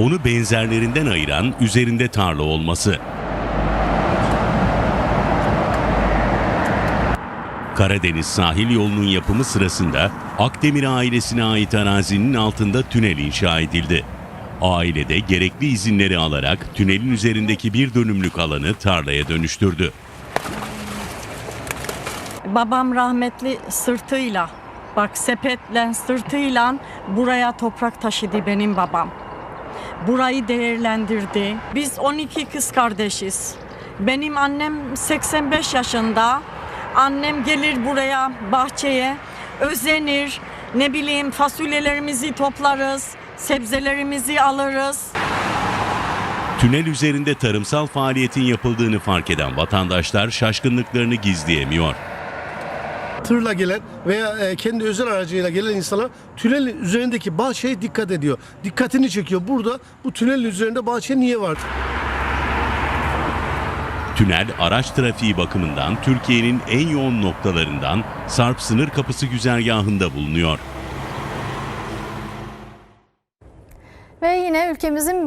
Onu benzerlerinden ayıran üzerinde tarla olması. Karadeniz sahil yolunun yapımı sırasında Akdemir ailesine ait arazinin altında tünel inşa edildi. Aile de gerekli izinleri alarak tünelin üzerindeki bir dönümlük alanı tarlaya dönüştürdü. Babam rahmetli sırtıyla, bak sepetle sırtıyla buraya toprak taşıdı benim babam. Burayı değerlendirdi. Biz 12 kız kardeşiz. Benim annem 85 yaşında. Annem gelir buraya bahçeye, özenir. Ne bileyim fasulyelerimizi toplarız, sebzelerimizi alırız. Tünel üzerinde tarımsal faaliyetin yapıldığını fark eden vatandaşlar şaşkınlıklarını gizleyemiyor. Tırla gelen veya e, kendi özel aracıyla gelen insanlar tünelin üzerindeki bahçeye dikkat ediyor. Dikkatini çekiyor. Burada bu tünelin üzerinde bahçe niye var? Tünel araç trafiği bakımından Türkiye'nin en yoğun noktalarından Sarp sınır kapısı güzergahında bulunuyor. Ve yine ülkemizin bir